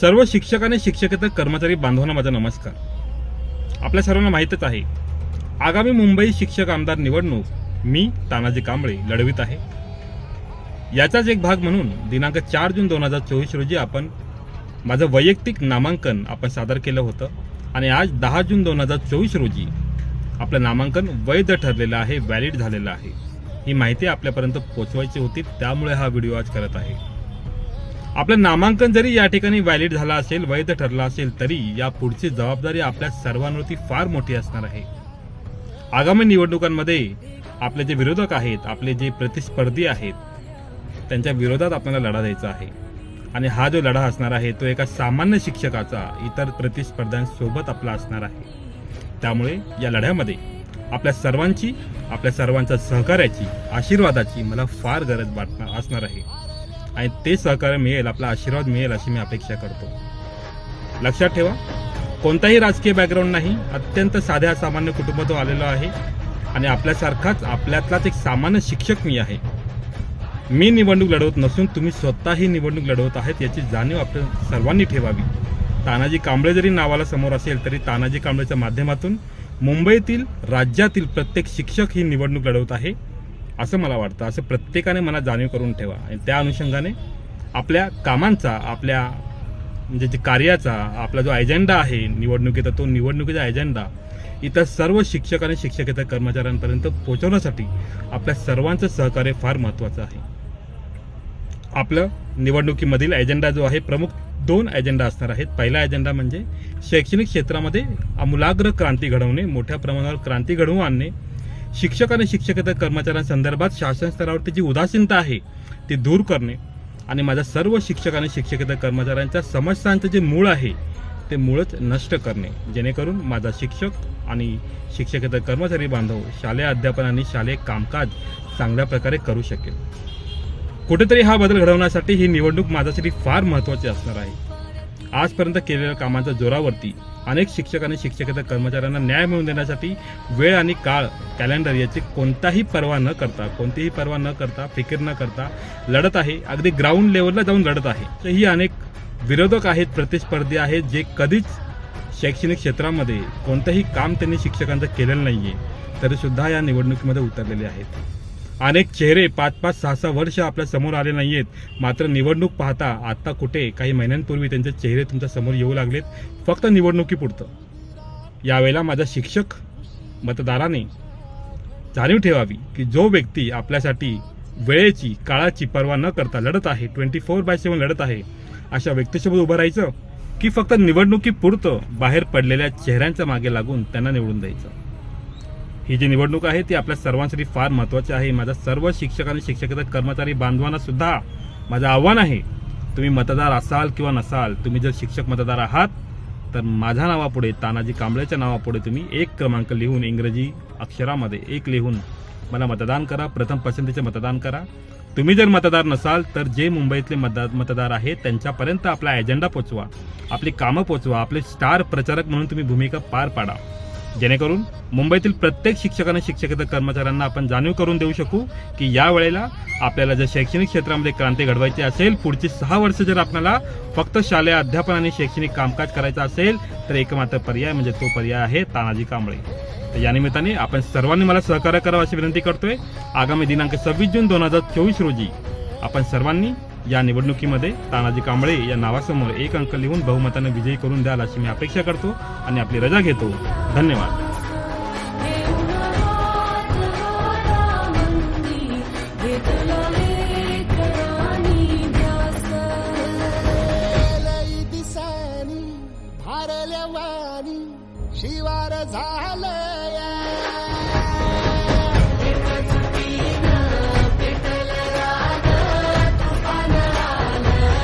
सर्व शिक्षक आणि शिक्षकेतर कर्मचारी बांधवांना माझा नमस्कार. आपल्या सर्वांना माहीतच आहे आगामी मुंबई शिक्षक आमदार निवडणूक मी तानाजी कांबळे लढवित आहे. याचाच एक भाग म्हणून दिनांक चार जून दोन हजार चोवीस रोजी आपण माझं वैयक्तिक नामांकन आपण सादर केलं होतं आणि आज दहा जून दोन हजार चोवीस रोजी आपलं नामांकन वैध ठरलेलं आहे व्हॅलिड झालेलं आहे. ही माहिती आपल्यापर्यंत पोचवायची होती त्यामुळे हा व्हिडिओ आज करत आहे. आपलं नामांकन जरी या ठिकाणी व्हॅलिड झाला असेल वैध ठरला असेल तरी या पुढची जबाबदारी आपल्या सर्वांवरती फार मोठी असणार आहे. आगामी निवडणुकांमध्ये आपले जे विरोधक आहेत आपले जे प्रतिस्पर्धी आहेत त्यांच्या विरोधात आपल्याला लढा द्यायचा आहे. आणि हा जो लढा असणार आहे तो एका सामान्य शिक्षकाचा इतर प्रतिस्पर्ध्यांसोबत आपला असणार आहे. त्यामुळे या लढ्यामध्ये आपल्या सर्वांची आपल्या सर्वांच्या सहकार्याची आशीर्वादाची मला फार गरज वाटणार असणार आहे. आणि ते सहकार्य मिळेल आपला आशीर्वाद मिळेल अशी मी अपेक्षा करतो. लक्षात ठेवा कोणताही राजकीय बॅकग्राऊंड नाही अत्यंत साध्या सामान्य कुटुंबातून आलेलो आहे आणि आपल्यासारखाच आपल्यातलाच एक सामान्य शिक्षक मी आहे. मी निवडणूक लढवत नसून तुम्ही स्वतःही निवडणूक लढवत आहेत याची जाणीव आपल्या सर्वांनी ठेवावी. तानाजी कांबळे जरी नावाला समोर असेल तरी तानाजी कांबळेच्या माध्यमातून मुंबईतील राज्यातील प्रत्येक शिक्षक ही निवडणूक लढवत आहे. असं मला वाटतं असं प्रत्येकाने मला जाणीव करून ठेवा. आणि त्या अनुषंगाने आपल्या कामांचा आपल्या म्हणजे जे कार्याचा आपला जो एजेंडा आहे निवडणुकीचा तो निवडणुकीचा एजेंडा इतर सर्व शिक्षक आणि शिक्षकेतर कर्मचाऱ्यांपर्यंत पोहोचवण्यासाठी आपल्या सर्वांचं सहकार्य फार महत्त्वाचं आहे. आपलं निवडणुकीमधील एजेंडा जो आहे प्रमुख दोन एजेंडा असणार आहेत. पहिला एजेंडा म्हणजे शैक्षणिक क्षेत्रामध्ये आमूलाग्र क्रांती घडवणे मोठ्या प्रमाणावर क्रांती घडवून आणणे शिक्षक आणि शिक्षकेतर कर्मचाऱ्यांसंदर्भात शासन स्तरावरती जी उदासीनता आहे ती दूर करणे. आणि माझ्या सर्व शिक्षक आणि शिक्षकेतर कर्मचाऱ्यांच्या समस्यांचं जे मूळ आहे ते मूळच नष्ट करणे. जेणेकरून माझा शिक्षक आणि शिक्षकेतर कर्मचारी बांधव शालेय अध्यापन आणि शालेय कामकाज चांगल्या प्रकारे करू शकेल. कुठेतरी हा बदल घडवण्यासाठी ही निवडणूक माझ्यासाठी फार महत्त्वाची असणार आहे. आजपर्यंत केलेल्या कामांच्या जोरावरती अनेक शिक्षक आणि शिक्षकेतर कर्मचाऱ्यांना न्याय मिळवून देण्यासाठी वेळ आणि काळ कॅलेंडर याची कोणताही पर्वा न करता कोणतीही पर्वा न करता फिकीर न करता लढत आहे. अगदी ग्राउंड लेवलला जाऊन लढत आहे. तर ही अनेक विरोधक आहेत प्रतिस्पर्धी आहेत जे कधीच शैक्षणिक क्षेत्रामध्ये कोणतंही काम त्यांनी शिक्षकांचं केलेलं नाही आहे तरीसुद्धा या निवडणुकीमध्ये उतरलेले आहेत. अनेक चेहरे पाच पाच सहा सहा वर्ष आपल्यासमोर आले नाही आहेत मात्र निवडणूक पाहता आत्ता कुठे काही महिन्यांपूर्वी त्यांचे चेहरे तुमच्यासमोर येऊ लागलेत. फक्त निवडणुकीपुरतं. यावेळेला माझा शिक्षक मतदाराने जाणीव ठेवावी की जो व्यक्ती आपल्यासाठी वेळेची काळाची पर्वा न करता लढत आहे ट्वेंटी फोर बाय सेवन लढत आहे अशा व्यक्तीसोबत उभं राहायचं की फक्त निवडणुकीपुरतं बाहेर पडलेल्या चेहऱ्यांच्या मागे लागून त्यांना निवडून द्यायचं? ही जी निवडणूक आहे ती आपल्या सर्वांसाठी फार महत्त्वाची आहे. माझ्या सर्व शिक्षक आणि शिक्षकेतर कर्मचारी बांधवांना सुद्धा माझं आव्हान आहे. तुम्ही मतदार असाल किंवा नसाल तुम्ही जर शिक्षक मतदार आहात तर माझ्या नावापुढे तानाजी कांबळेच्या नावापुढे तुम्ही एक क्रमांक लिहून इंग्रजी अक्षरामध्ये एक लिहून मला मतदान करा. प्रथम पसंतीचे मतदान करा. तुम्ही जर मतदार नसाल तर जे मुंबईतले मतदार मतदार आहेत त्यांच्यापर्यंत आपला एजेंडा पोचवा. आपली कामं पोचवा. आपले स्टार प्रचारक म्हणून तुम्ही भूमिका पार पाडा. जेणेकरून मुंबईतील प्रत्येक शिक्षक शिक्षकेतर कर्मचाऱ्यांना आपण जाणीव करून देऊ शकू की या वेळेला आपल्याला जर शैक्षणिक क्षेत्रामध्ये क्रांती घडवायची असेल पुढची सहा वर्ष जर आपल्याला फक्त शालेय अध्यापन आणि शैक्षणिक कामकाज करायचं असेल तर एकमात्र पर्याय म्हणजे तो पर्याय आहे तानाजी कांबळे. तर या निमित्ताने आपण सर्वांनी मला सहकार्य करावं अशी विनंती करतोय. आगामी दिनांक सव्वीस जून दोन हजार चोवीस रोजी आपण सर्वांनी या निवडणुकीमध्ये तानाजी कांबळे या नावासमोर एक अंक लिहून बहुमताने विजयी करून द्याल अशी मी अपेक्षा करतो आणि आपली रजा घेतो. धन्यवाद. भारल्या वाणी शिवार झालं